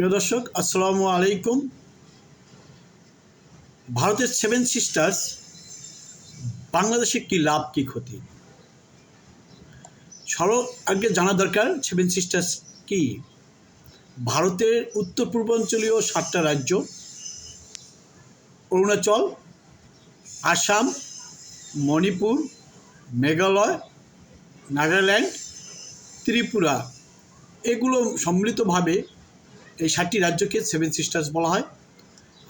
প্রিয় দর্শক, আসসালামু আলাইকুম। ভারতের সেভেন সিস্টার্স বাংলাদেশে কি লাভ কি ক্ষতি? সর্ব আগে জানা দরকার সেভেন সিস্টার্স কি? ভারতের উত্তর পূর্বাঞ্চলীয় সাতটা রাজ্য, অরুণাচল, আসাম, মণিপুর, মেঘালয়, নাগাল্যান্ড, ত্রিপুরা। এগুলো সম্মিলিতভাবে এই ষাটটি রাজ্যকে সেভেন সিস্টার্স বলা হয়।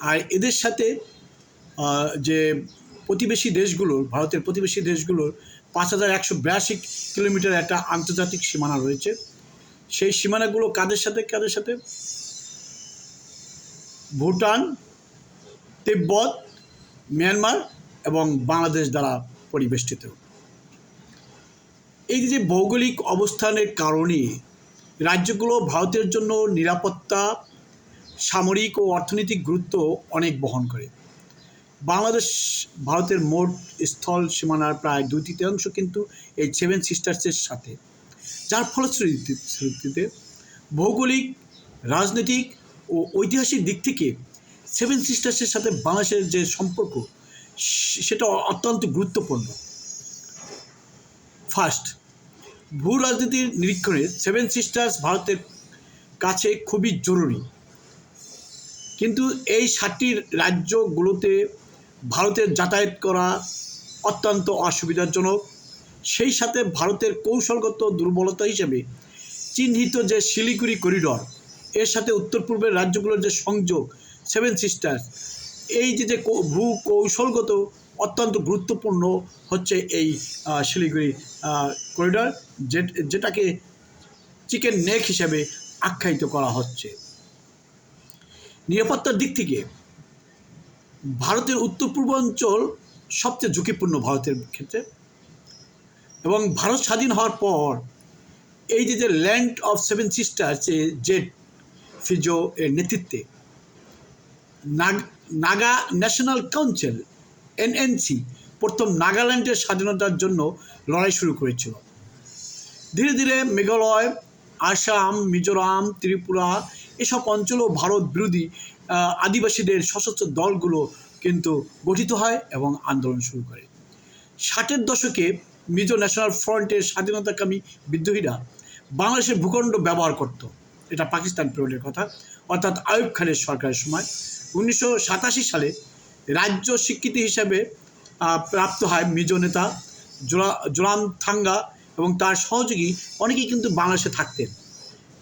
আর এদের সাথে যে প্রতিবেশী দেশগুলোর ভারতের প্রতিবেশী দেশগুলোর পাঁচ হাজার একশো বিরাশি কিলোমিটার একটা আন্তর্জাতিক সীমানা রয়েছে। সেই সীমানাগুলো কাদের সাথে কাদের সাথে? ভুটান, তিব্বত, মিয়ানমার এবং বাংলাদেশ দ্বারা পরিবেষ্টিত। এই যে ভৌগোলিক অবস্থানের কারণে রাজ্যগুলো ভারতের জন্য নিরাপত্তা, সামরিক ও অর্থনৈতিক গুরুত্ব অনেক বহন করে। বাংলাদেশ ভারতের মোট স্থল সীমানার প্রায় দুই তৃতীয়াংশ কিন্তু এই সেভেন সিস্টার্সের সাথে। যার ফলশ্রুতিতে ভৌগোলিক, রাজনৈতিক ও ঐতিহাসিক দিক থেকে সেভেন সিস্টার্সের সাথে বাংলাদেশের যে সম্পর্ক সেটা অত্যন্ত গুরুত্বপূর্ণ। ফার্স্ট ভূ রাজনীতির নিরীক্ষণে সেভেন সিস্টার্স ভারতের কাছে খুবই জরুরি। কিন্তু এই সাতটি রাজ্যগুলোতে ভারতের যাতায়াত করা অত্যন্ত অসুবিধাজনক। সেই সাথে ভারতের কৌশলগত দুর্বলতা হিসেবে চিহ্নিত যে শিলিগুড়ি করিডর, এর সাথে উত্তর পূর্বের রাজ্যগুলোর যে সংযোগ সেভেন সিস্টার্স এই যে যে ভূ, কৌশলগত অত্যন্ত গুরুত্বপূর্ণ হচ্ছে এই শিলিগুড়ি করিডর যেটাকে চিকেন নেক হিসেবে আখ্যায়িত করা হচ্ছে। নিরাপত্তার দিক থেকে ভারতের উত্তর পূর্বাঞ্চল সবচেয়ে ঝুঁকিপূর্ণ ভারতের ক্ষেত্রে এবং ভারত স্বাধীন হওয়ার পর এই যে যে ল্যান্ড অফ সেভেন সিস্টার জেট ফিজো এর নেতৃত্বে নাগা ন্যাশনাল কাউন্সিল এনএনসি প্রথম নাগাল্যান্ডের স্বাধীনতার জন্য লড়াই শুরু করেছিল। ধীরে ধীরে মেঘালয়, আসাম, মিজোরাম, ত্রিপুরা এসব অঞ্চলও ভারত বিরোধী আদিবাসীদের সশস্ত্র দলগুলো কিন্তু গঠিত হয় এবং আন্দোলন শুরু করে। ষাটের দশকে মিজো ন্যাশনাল ফ্রন্টের স্বাধীনতাকামী বিদ্রোহীরা বাংলাদেশের ভূখণ্ড ব্যবহার করত। এটা পাকিস্তান পিরিয়ডের কথা। অর্থাৎ আয়ুব খানের সরকারের সময়। উনিশশো সাতাশি সালে রাজ্য স্বীকৃতি হিসাবে প্রাপ্ত হয় মিজো নেতা জোরা জোরাম থাঙ্গা এবং তার সহযোগী। অনেকেই কিন্তু বাংলাদেশে থাকতেন।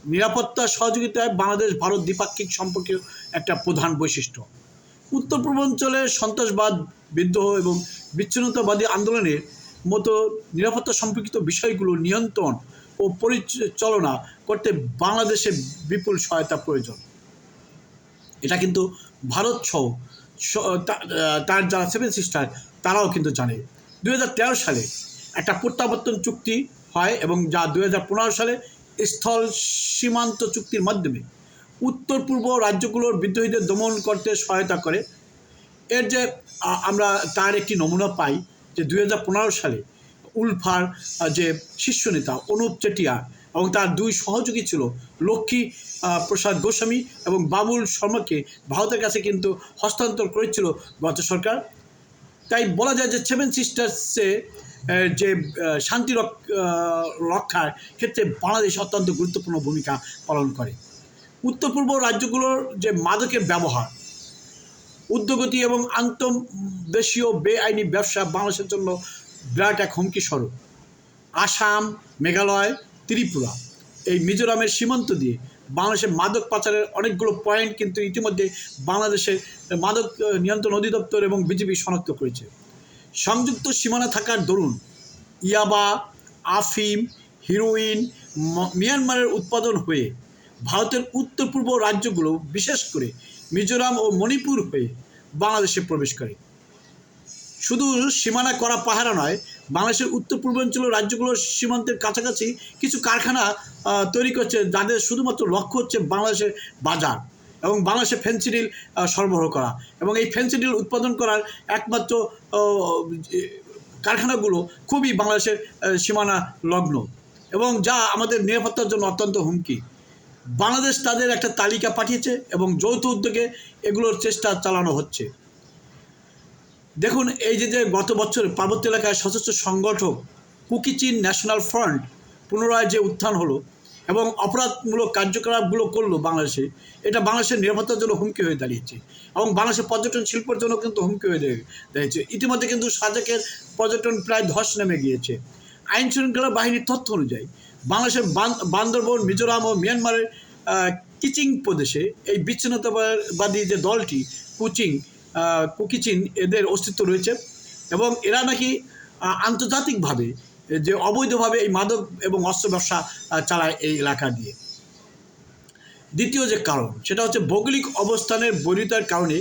নিরাপত্তা সহযোগিতায় বাংলাদেশ, ভারত দ্বিপাক্ষিক সম্পর্কের একটা প্রধান বৈশিষ্ট্য। উত্তর পূর্বাঞ্চলের সন্ত্রাসবাদ, বিদ্রোহ এবং বিচ্ছিন্নতাবাদী আন্দোলনের মতো নিরাপত্তা সম্পর্কিত বিষয়গুলো নিয়ন্ত্রণ ও পরিচালনা করতে বাংলাদেশে বিপুল সহায়তা প্রয়োজন। এটা কিন্তু ভারত সহ তার যারা সেভেন সিস্টার তারাও কিন্তু জানে। দু হাজার তেরো সালে একটা প্রত্যাবর্তন চুক্তি হয় এবং যা দু হাজার পনেরো সালে স্থল সীমান্ত চুক্তির মাধ্যমে উত্তর পূর্ব রাজ্যগুলোর বিদ্রোহীদের দমন করতে সহায়তা করে। এর যে আমরা তার একটি নমুনা পাই যে দু হাজার পনেরো সালে উলফার যে শীর্ষ নেতা অনুপ চেটিয়া এবং তার দুই সহযোগী ছিল লক্ষ্মী প্রসাদ গোস্বামী এবং বাবুল শর্মাকে ভারতের কাছে কিন্তু হস্তান্তর করেছিল গত সরকার। তাই বলা যায় যে সেভেন সিস্টার্সে যে শান্তি রক্ষার ক্ষেত্রে বাংলাদেশ অত্যন্ত গুরুত্বপূর্ণ ভূমিকা পালন করে। উত্তর পূর্ব রাজ্যগুলোর যে মাদকের ব্যবহার, উদ্যোগতি এবং আন্তঃদেশীয় বেআইনি ব্যবসা বাংলাদেশের জন্য বিরাট এক হুমকি স্বরূপ। আসাম, মেঘালয়, ত্রিপুরা। এই মিজোরামের সীমান্ত দিয়ে বাংলাদেশের মাদক পাচারের অনেকগুলো পয়েন্ট কিন্তু ইতিমধ্যে বাংলাদেশের মাদক নিয়ন্ত্রণ অধিদপ্তর এবং বিজেপি শনাক্ত করেছে। সংযুক্ত সীমানা থাকার দরুন ইয়াবা, আফিম, হিরোইন মিয়ানমারের উৎপাদন হয়ে ভারতের উত্তর পূর্ব রাজ্যগুলো বিশেষ করে মিজোরাম ও মণিপুর হয়ে বাংলাদেশে প্রবেশ করে। শুধু সীমানা করা পাহারা নয়, বাংলাদেশের উত্তর পূর্বাঞ্চল রাজ্যগুলোর সীমান্তের কাছাকাছি কিছু কারখানা তৈরি করছে যাদের শুধুমাত্র লক্ষ্য হচ্ছে বাংলাদেশের বাজার এবং বাংলাদেশে ফেন্সিডিল সরবরাহ করা এবং এই ফেন্সিডিল উৎপাদন করার একমাত্র কারখানাগুলো খুবই বাংলাদেশের সীমানা লগ্ন এবং যা আমাদের নিরাপত্তার জন্য অত্যন্ত হুমকি। বাংলাদেশ তাদের একটা তালিকা পাঠিয়েছে এবং যৌথ উদ্যোগে এগুলোর চেষ্টা চালানো হচ্ছে। দেখুন, এই যে যে গত বছর পার্বত্য এলাকায় সশস্ত্র সংগঠক কুকিচিন ন্যাশনাল ফ্রন্ট পুনরায় যে উত্থান হলো এবং অপরাধমূলক কার্যকলাপগুলো করল বাংলাদেশে, এটা বাংলাদেশের নিরাপত্তার জন্য হুমকি হয়ে দাঁড়িয়েছে এবং বাংলাদেশের পর্যটন শিল্পের জন্য কিন্তু হুমকি হয়ে দাঁড়িয়েছে। ইতিমধ্যে কিন্তু সাজেকের পর্যটন প্রায় ধস নেমে গিয়েছে। আইন শৃঙ্খলা বাহিনীর তথ্য অনুযায়ী, বাংলাদেশের বান- বান্দরবন, মিজোরাম ও মিয়ানমারের কিচিং প্রদেশে এই বিচ্ছিন্নতাবাদী যে দলটি, কুচিং কুকিচিন এদের অস্তিত্ব রয়েছে এবং এরা নাকি আন্তর্জাতিকভাবে যে অবৈধভাবে এই মাদক এবং অস্ত্র ব্যবসা চালায় এই এলাকা দিয়ে। দ্বিতীয় যে কারণ, সেটা হচ্ছে ভৌগোলিক অবস্থানের বৈরিতার কারণে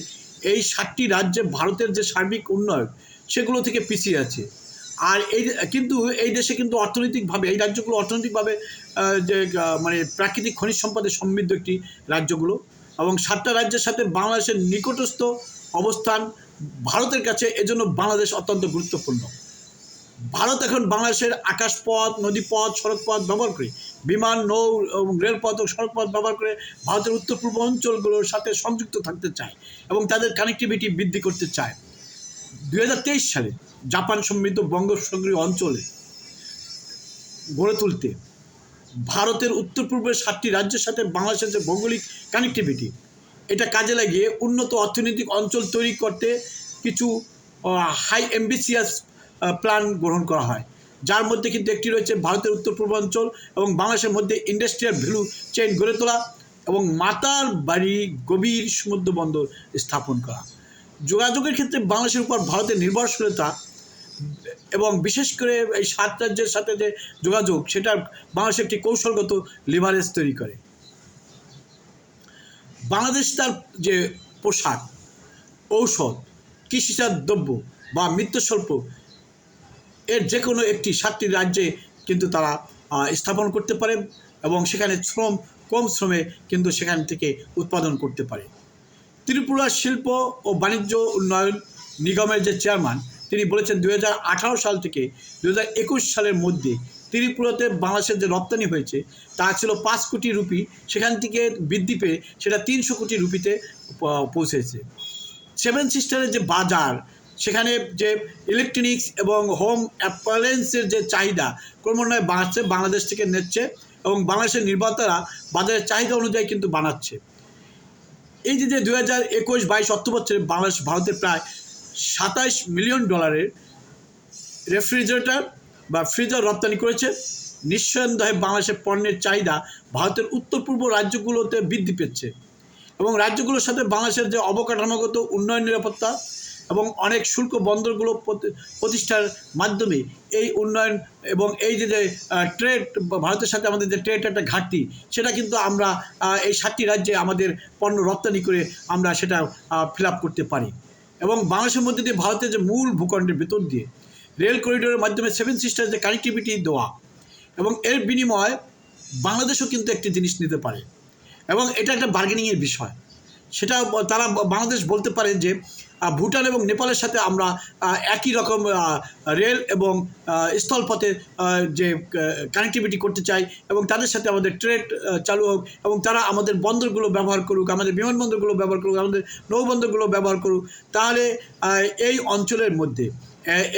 এই সাতটি রাজ্যে ভারতের যে সার্বিক উন্নয়ন, সেগুলো থেকে পিছিয়ে আছে। আর এই, কিন্তু এই দেশে কিন্তু অর্থনৈতিকভাবে, এই রাজ্যগুলো অর্থনৈতিকভাবে যে মানে প্রাকৃতিক খনিজ সম্পদে সমৃদ্ধ একটি রাজ্যগুলো এবং সাতটা রাজ্যের সাথে বাংলাদেশের নিকটস্থ অবস্থান ভারতের কাছে এজন্য বাংলাদেশ অত্যন্ত গুরুত্বপূর্ণ। ভারত এখন বাংলাদেশের আকাশপথ, নদীপথ, সড়কপথ ব্যবহার করে, বিমান, নৌ রেলপথ ও সড়কপথ ব্যবহার করে ভারতের উত্তর পূর্ব অঞ্চলগুলোর সাথে সংযুক্ত থাকতে চায় এবং তাদের কানেক্টিভিটি বৃদ্ধি করতে চায়। দু হাজার তেইশ সালে জাপান সমৃদ্ধ বঙ্গোপসাগরীয় অঞ্চলে গড়ে তুলতে ভারতের উত্তর পূর্বের সাতটি রাজ্যের সাথে বাংলাদেশের যে ভৌগোলিক কানেক্টিভিটি এটা কাজে লাগিয়ে উন্নত অর্থনৈতিক অঞ্চল তৈরি করতে কিছু হাই অ্যাম্বিসিয়াস প্ল্যান গ্রহণ করা হয়। যার মধ্যে কিন্তু একটি রয়েছে ভারতের উত্তর পূর্বাঞ্চল এবং বাংলাদেশের মধ্যে ইন্ডাস্ট্রিয়াল ভ্যালু চেইন গড়ে তোলা এবং মাতার বাড়ি গভীর সমুদ্র বন্দর স্থাপন করা। যোগাযোগের ক্ষেত্রে বাংলাদেশের উপর ভারতের নির্ভরশীলতা এবং বিশেষ করে এই সাত রাজ্যের সাথে যে যোগাযোগ, সেটা বাংলাদেশ একটি কৌশলগত লিভারেজ তৈরি করে। বাংলাদেশ তার যে পোশাক, ঔষধ, কৃষিজাত দ্রব্য বা মৃত্যুস্বল্প এর যে কোনো একটি সাতটি রাজ্যে কিন্তু তারা স্থাপন করতে পারে এবং সেখানে শ্রম, কম শ্রমে কিন্তু সেখান থেকে উৎপাদন করতে পারে। ত্রিপুরা শিল্প ও বাণিজ্য উন্নয়ন নিগমের যে চেয়ারম্যান, তিনি বলেছেন দু হাজার আঠারো সাল থেকে দু হাজার একুশ সালের মধ্যে ত্রিপুরাতে বাংলাদেশের যে রপ্তানি হয়েছে, তা ছিল পাঁচ কোটি রুপি, সেখান থেকে বৃদ্ধি পেয়ে সেটা তিনশো কোটি রুপিতে পৌঁছেছে। সেভেন সিস্টারের যে বাজার, সেখানে যে ইলেকট্রনিক্স এবং হোম অ্যাপ্লায়েন্সের যে চাহিদা ক্রমান্বয়ে বাড়ছে, বাংলাদেশ থেকে নিচ্ছে এবং বাংলাদেশের নির্মাতারা বাজারের চাহিদা অনুযায়ী কিন্তু বানাচ্ছে। এই যে যে দু হাজার একুশ বাইশ অর্থবছরে বাংলাদেশ ভারতের প্রায় সাতাইশ মিলিয়ন ডলারের রেফ্রিজারেটর বা ফ্রিজার রপ্তানি করেছে। নিঃসন্দেহে বাংলাদেশের পণ্যের চাহিদা ভারতের উত্তর পূর্ব রাজ্যগুলোতে বৃদ্ধি পেচ্ছে এবং রাজ্যগুলোর সাথে বাংলাদেশের যে অবকাঠামোগত উন্নয়ন নিরাপত্তা এবং অনেক শুল্ক বন্দরগুলো প্রতি- প্রতিষ্ঠার মাধ্যমে এই উন্নয়ন এবং এই যে যে ট্রেড ভারতের সাথে আমাদের যে ট্রেড একটা ঘাটতি, সেটা কিন্তু আমরা এই সাতটি রাজ্যে আমাদের পণ্য রপ্তানি করে আমরা সেটা ফিল করতে পারি। এবং বাংলাদেশের মধ্যে দিয়ে ভারতের যে মূল ভূখণ্ডের ভেতর দিয়ে রেল করিডোরের মাধ্যমে সেভেন সিস্টার যে কানেক্টিভিটি দেওয়া এবং এর বিনিময়ে বাংলাদেশও কিন্তু একটি জিনিস নিতে পারে। এবং এটা একটা বার্গেনিংয়ের বিষয়। সেটা তারা বাংলাদেশ বলতে পারে যে ভুটান এবং নেপালের সাথে আমরা একই রকম রেল এবং স্থলপথে যে কানেক্টিভিটি করতে চাই এবং তাদের সাথে আমাদের ট্রেড চালু হোক এবং তারা আমাদের বন্দরগুলো ব্যবহার করুক, আমাদের বিমানবন্দরগুলো ব্যবহার করুক, আমাদের নৌবন্দরগুলো ব্যবহার করুক, তাহলে এই অঞ্চলের মধ্যে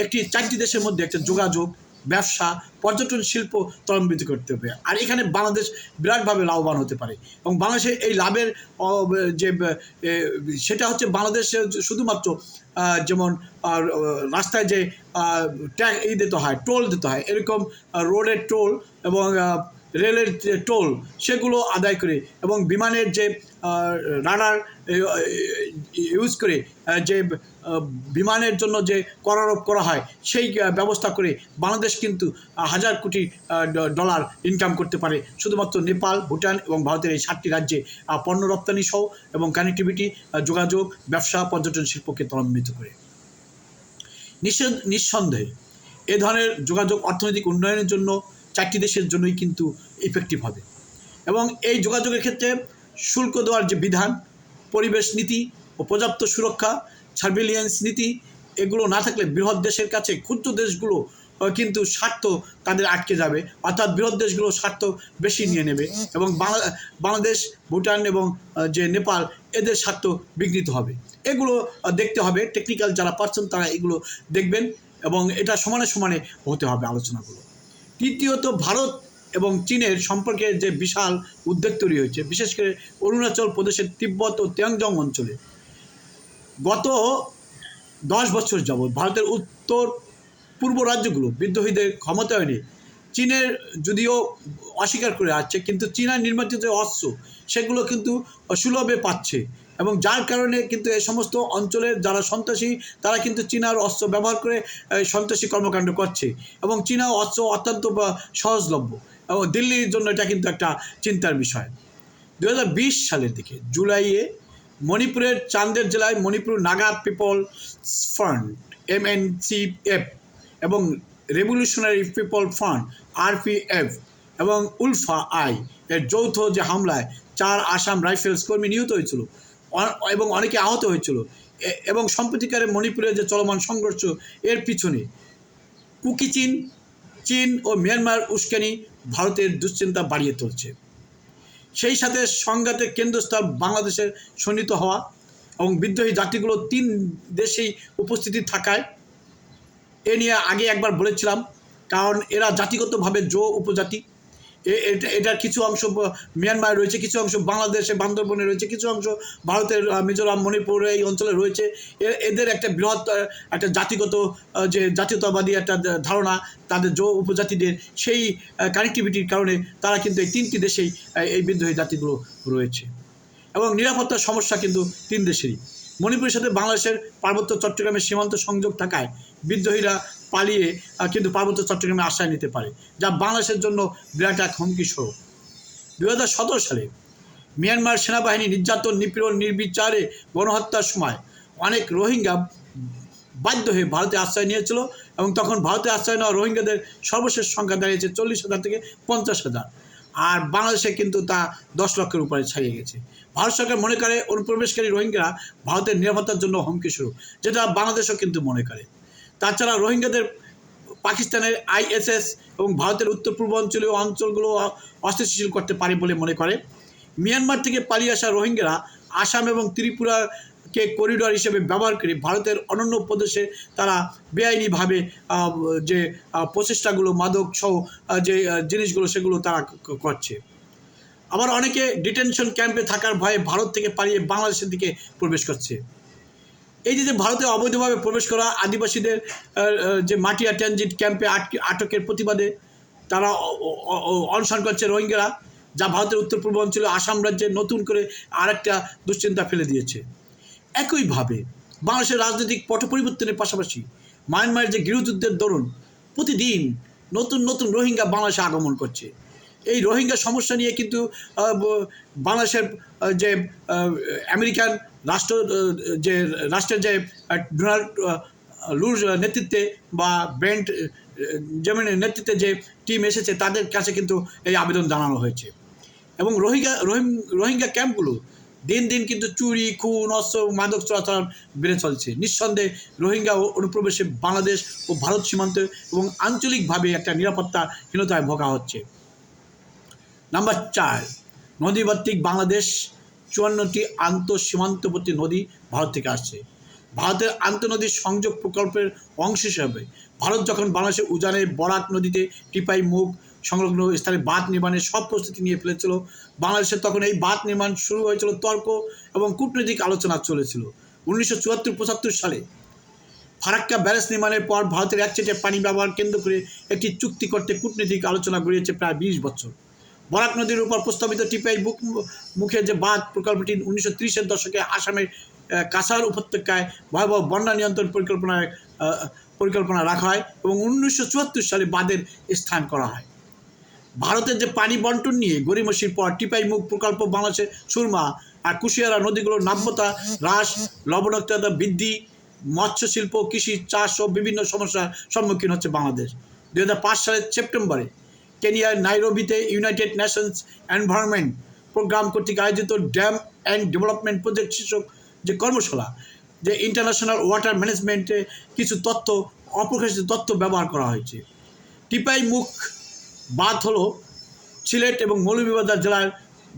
একটি চারটি দেশের মধ্যে একটা যোগাযোগ, ব্যবসা, পর্যটন, শিল্প ত্বরান্বিত করতে হবে। আর এখানে বাংলাদেশ বিরাটভাবে লাভবান হতে পারে। এবং বাংলাদেশের এই লাভের যে সেটা হচ্ছে বাংলাদেশে শুধুমাত্র যেমন রাস্তায় যে ট্যাগ ই দিতে হয়, টোল দিতে হয়, এরকম রোডের টোল এবং রেলের টোল, সেগুলো আদায় করে এবং বিমানের যে রাডার ইউজ করে যে বিমানের জন্য যে করারোপ করা হয়, সেই ব্যবস্থা করে বাংলাদেশ কিন্তু হাজার কোটি ডলার ইনকাম করতে পারে। শুধুমাত্র নেপাল, ভুটান এবং ভারতের এই সাতটি রাজ্যে পণ্য রপ্তানি সহ এবং কানেক্টিভিটি যোগাযোগ, ব্যবসা, পর্যটন শিল্পকে ত্বরান্বিত করে। নিঃসন্দ নিঃসন্দেহে, এ ধরনের যোগাযোগ অর্থনৈতিক উন্নয়নের জন্য চারটি দেশের জন্যই কিন্তু ইফেক্টিভ হবে। এবং এই যোগাযোগের ক্ষেত্রে শুল্ক দেওয়ার যে বিধান, পরিবেশ নীতি ও পর্যাপ্ত সুরক্ষা সার্ভিলিয়েন্স নীতি, এগুলো না থাকলে বৃহৎ দেশের কাছে ক্ষুদ্র দেশগুলো কিন্তু স্বার্থ তাদের আটকে যাবে। অর্থাৎ বৃহৎ দেশগুলো স্বার্থ বেশি নিয়ে নেবে এবং বাংলাদেশ, ভুটান এবং যে নেপাল, এদের স্বার্থ বিঘ্নিত হবে। এগুলো দেখতে হবে। টেকনিক্যাল যারা পারছেন তারা এগুলো দেখবেন এবং এটা সমানে সমানে হতে হবে আলোচনাগুলো। তৃতীয়ত ভারত এবং চীনের সম্পর্কে যে বিশাল উদ্বেগ তৈরি হয়েছে, বিশেষ করে অরুণাচল প্রদেশের তিব্বত ও তিয়াংজং অঞ্চলে। গত দশ বছর যাবৎ ভারতের উত্তর পূর্ব রাজ্যগুলো বিদ্রোহীদের ক্ষমতায়নে চীনের যদিও অস্বীকার করে আসছে, কিন্তু চীনা যে অস্ত্র, সেগুলো কিন্তু সুলভে পাচ্ছে। এবং যার কারণে কিন্তু এই সমস্ত অঞ্চলের যারা সন্ত্রাসী, তারা কিন্তু চীনার অস্ত্র ব্যবহার করে সন্ত্রাসী কর্মকাণ্ড করছে। এবং চীনা অস্ত্র অত্যন্ত সহজলভ্য। এবং দিল্লির জন্য এটা কিন্তু একটা চিন্তার বিষয়। দু হাজার বিশ সালের দিকে জুলাইয়ে মণিপুরের চান্দের জেলায় Manipur Naga people front M N C F, এবং রেভলিউশনারি পিপল ফ্রন্ট আরপিএফ, এবং উলফা আই এর যৌথ যে হামলায় চার আসাম রাইফেলস কর্মী নিহত হয়েছিল। এবং অনেকে আহত হয়েছিল। এবং সম্প্রতিকারে মণিপুরের যে চলমান সংঘর্ষ, এর পিছনে কুকি চীন চীন ও মিয়ানমার উস্কানি ভারতের দুশ্চিন্তা বাড়িয়ে তুলছে। সেই সাথে সংঘাতের কেন্দ্রস্থল বাংলাদেশের সন্নিহিত হওয়া এবং বিদ্রোহী জাতিগুলো তিন দেশেই উপস্থিতি থাকায় এ নিয়ে আগে একবার বলেছিলাম, কারণ এরা জাতিগতভাবে জো উপজাতি। এটা- এটার কিছু অংশ মিয়ানমার রয়েছে, কিছু অংশ বাংলাদেশে, বান্দরবনে রয়েছে, কিছু অংশ ভারতের মিজোরাম, মণিপুর এই অঞ্চলে রয়েছে। এদের একটা বৃহৎ একটা জাতিগত যে জাতীয়তাবাদী একটা ধারণা তাদের জো উপজাতিদের সেই কানেক্টিভিটির কারণে তারা কিন্তু এই তিনটি দেশেই এই বিদ্রোহী জাতিগুলো রয়েছে। এবং নিরাপত্তার সমস্যা কিন্তু তিন দেশেরই। মণিপুরের সাথে বাংলাদেশের পার্বত্য চট্টগ্রামের সীমান্ত সংযোগ থাকায় বিদ্রোহীরা পালিয়ে কিন্তু পার্বত্য চট্টগ্রামে আশ্রয় নিতে পারে, যা বাংলাদেশের জন্য বিরাট এক হুমকি স্বরূপ। দু হাজার সতেরো সালে মিয়ানমার সেনাবাহিনী নির্যাতন, নিপীড়ন, নির্বিচারে গণহত্যার সময় অনেক রোহিঙ্গা বাধ্য হয়ে ভারতে আশ্রয় নিয়েছিল এবং তখন ভারতে আশ্রয় নেওয়া রোহিঙ্গাদের সর্বশেষ সংখ্যা দাঁড়িয়েছে চল্লিশ হাজার থেকে পঞ্চাশ হাজার। আর বাংলাদেশে কিন্তু তা দশ লক্ষের উপরে ছাড়িয়ে গেছে। ভারত সরকার মনে করে অনুপ্রবেশকারী রোহিঙ্গারা ভারতের নিরাপত্তার জন্য হুমকি স্বরূপ, যেটা বাংলাদেশও কিন্তু মনে করে। তাছাড়া রোহিঙ্গাদের পাকিস্তানের আইএসএস এবং ভারতের উত্তর পূর্বাঞ্চলীয় অঞ্চলগুলো অস্থিতিশীল করতে পারে বলে মনে করে। মিয়ানমার থেকে পালিয়ে আসা রোহিঙ্গারা আসাম এবং ত্রিপুরাকে করিডর হিসেবে ব্যবহার করে ভারতের অনন্য প্রদেশে তারা বেআইনিভাবে যে প্রচেষ্টাগুলো, মাদক সহ যে জিনিসগুলো সেগুলো তারা করছে। আবার অনেকে ডিটেনশন ক্যাম্পে থাকার ভয়ে ভারত থেকে পালিয়ে বাংলাদেশের দিকে প্রবেশ করছে। এই যে ভারতে অবৈধভাবে প্রবেশ করা আদিবাসীদের যে মাটিয়া ট্রানজিট ক্যাম্পে আটকে, আটকের প্রতিবাদে তারা অনশন করছে রোহিঙ্গারা, যা ভারতের উত্তর পূর্ব অঞ্চলে আসাম রাজ্যে নতুন করে আরেকটা দুশ্চিন্তা ফেলে দিয়েছে। একইভাবে বাংলাদেশের রাজনৈতিক পট পরিবর্তনের পাশাপাশি মায়ানমারের যে গৃহযুদ্ধের দরুন, প্রতিদিন নতুন নতুন রোহিঙ্গা বাংলাদেশে আগমন করছে। এই রোহিঙ্গা সমস্যা নিয়ে কিন্তু বাংলাদেশের যে আমেরিকান রাষ্ট্র যে, রাষ্ট্রের যে ডোনাল্ড লুর নেতৃত্বে বা ব্যান্ড যেমন নেতৃত্বে যে টিম এসেছে, তাদের কাছে কিন্তু এই আবেদন জানানো হয়েছে। এবং রোহিঙ্গা, রোহিং- রোহিঙ্গা ক্যাম্পগুলো দিন দিন কিন্তু চুরি, খুন, অস্ত্র, মাদক চোরাচালান বেড়ে চলছে। নিঃসন্দেহে রোহিঙ্গা অনুপ্রবেশে বাংলাদেশ ও ভারত সীমান্তে এবং আঞ্চলিকভাবে একটা নিরাপত্তাহীনতায় ভোগা হচ্ছে। নাম্বার চার নদীভিত্তিক বাংলাদেশ চুয়ান্নটি আন্তঃ সীমান্তবর্তী নদী ভারত থেকে আসছে। ভারতের আন্তঃনদী সংযোগ প্রকল্পের অংশ হিসাবে ভারত যখন বাংলাদেশের উজানে বরাক নদীতে টিপাই মুখ সংলগ্ন স্থানে বাঁধ নির্মাণের সব প্রস্তুতি নিয়ে ফেলেছিল, বাংলাদেশে তখন এই বাঁধ নির্মাণ শুরু হয়েছিল তর্ক এবং কূটনৈতিক আলোচনা চলেছিল। উনিশশো চুয়াত্তর পঁচাত্তর সালে ফারাক্কা ব্যারেজ নির্মাণের পর ভারতের একচেটে পানি ব্যবহার কেন্দ্র করে একটি চুক্তি করতে কূটনৈতিক আলোচনা গড়িয়েছে প্রায় বিশ বছর। বরাক নদীর উপর প্রস্তাবিত টিপাই বুক মুখে যে বাঁধ প্রকল্পটি উনিশশো ত্রিশের দশকে আসামের কাছাড় উপত্যকায় ভয়াবহ বন্যা নিয়ন্ত্রণ পরিকল্পনায় পরিকল্পনা রাখা হয় এবং উনিশশো চুয়াত্তর সালে বাঁধের স্থান করা হয়। ভারতের যে পানি বন্টন নিয়ে গরিমসির পর টিপাই মুখ প্রকল্প বাংলাদেশের সুরমা আর কুশিয়ারা নদীগুলোর নাব্যতা, হ্রাস, লবণাক্ততা বৃদ্ধি মৎস্য শিল্প কৃষি, চাষ ও বিভিন্ন সমস্যার সম্মুখীন হচ্ছে বাংলাদেশ। দু হাজার পাঁচ সালের সেপ্টেম্বরে কেনিয়ার নাইরোবিতে ইউনাইটেড নেশনস এনভায়রনমেন্ট প্রোগ্রাম কর্তৃক আয়োজিত ড্যাম অ্যান্ড ডেভেলপমেন্ট প্রজেক্ট শীর্ষক যে কর্মশালা, যে ইন্টারন্যাশনাল ওয়াটার ম্যানেজমেন্টে কিছু তথ্য, অপ্রকাশিত তথ্য ব্যবহার করা হয়েছে। টিপাই মুখ বাদ হলো সিলেট এবং মৌলভীবাজার জেলার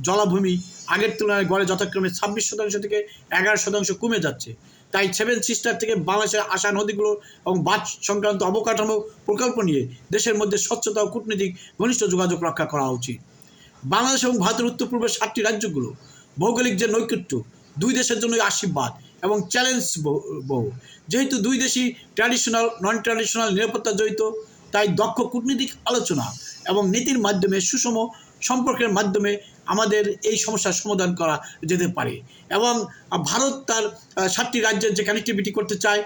জলাভূমি আগের তুলনায় গড়ে যথাক্রমে ছাব্বিশ শতাংশ থেকে এগারো শতাংশ কমে যাচ্ছে। তাই সেভেন সিস্টার থেকে বাংলাদেশের আসা নদীগুলো এবং বাঁধ সংক্রান্ত অবকাঠামো প্রকল্প নিয়ে দেশের মধ্যে স্বচ্ছতা ও কূটনীতিক ঘনিষ্ঠ যোগাযোগ রক্ষা করা উচিত। বাংলাদেশ এবং ভারতের উত্তর পূর্বের সাতটি রাজ্যগুলো ভৌগোলিক যে নৈকট্য, দুই দেশের জন্য আশীর্বাদ এবং চ্যালেঞ্জ বহু যেহেতু দুই দেশই ট্র্যাডিশনাল নন ট্র্যাডিশনাল নিরাপত্তা জড়িত, তাই দক্ষ কূটনীতিক আলোচনা এবং নীতির মাধ্যমে সুষম সম্পর্কের মাধ্যমে আমাদের এই সমস্যার সমাধান করা যেতে পারে। এবং ভারত তার সাতটি রাজ্যের যে কানেক্টিভিটি করতে চায়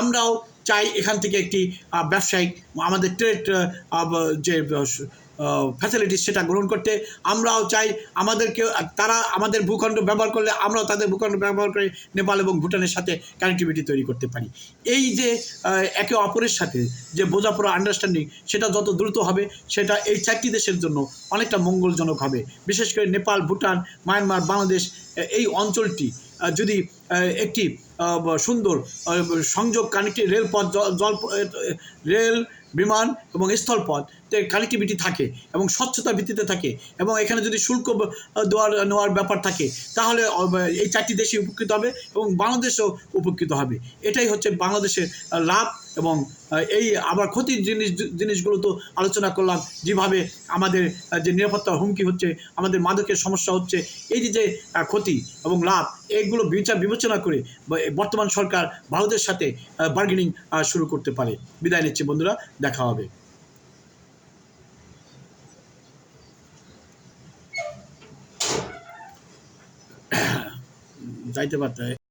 আমরাও চাই এখান থেকে একটি ব্যবসায়িক, আমাদের ট্রেড যে ফ্যাসিলিটিস সেটা গ্রহণ করতে। আমরাও চাই আমাদেরকে, তারা আমাদের ভূখণ্ড ব্যবহার করলে আমরাও তাদের ভূখণ্ড ব্যবহার করে নেপাল এবং ভুটানের সাথে কানেক্টিভিটি তৈরি করতে পারি। এই যে একে অপরের সাথে যে বোঝাপড়া আন্ডারস্ট্যান্ডিং সেটা যত দ্রুত হবে, সেটা এই চারটি দেশের জন্য অনেকটা মঙ্গলজনক হবে। বিশেষ করে নেপাল, ভুটান, মায়ানমার, বাংলাদেশ এই অঞ্চলটি যদি একটি সুন্দর সংযোগ কানেক্টি রেলপথ, জল রেল, বিমান এবং স্থলপথ কানেক্টিভিটি থাকে এবং স্বচ্ছতা ভিত্তিতে থাকে এবং এখানে যদি শুল্ক দেওয়ার, নেওয়ার ব্যাপার থাকে, তাহলে এই চারটি দেশই উপকৃত হবে এবং বাংলাদেশও উপকৃত হবে। এটাই হচ্ছে বাংলাদেশের লাভ এবং এই আবার ক্ষতির জিনিস, জিনিসগুলো তো আলোচনা করলাম, যেভাবে আমাদের যে নিরাপত্তার হুমকি হচ্ছে, আমাদের মাদকের সমস্যা হচ্ছে, এই যে যে ক্ষতি এবং লাভ, এগুলো বিচার বিবেচনা করে বর্তমান সরকার ভারতের সাথে বার্গেনিং শুরু করতে পারে। বিদায় নিচ্ছি বন্ধুরা, দেখা হবে। zaite bat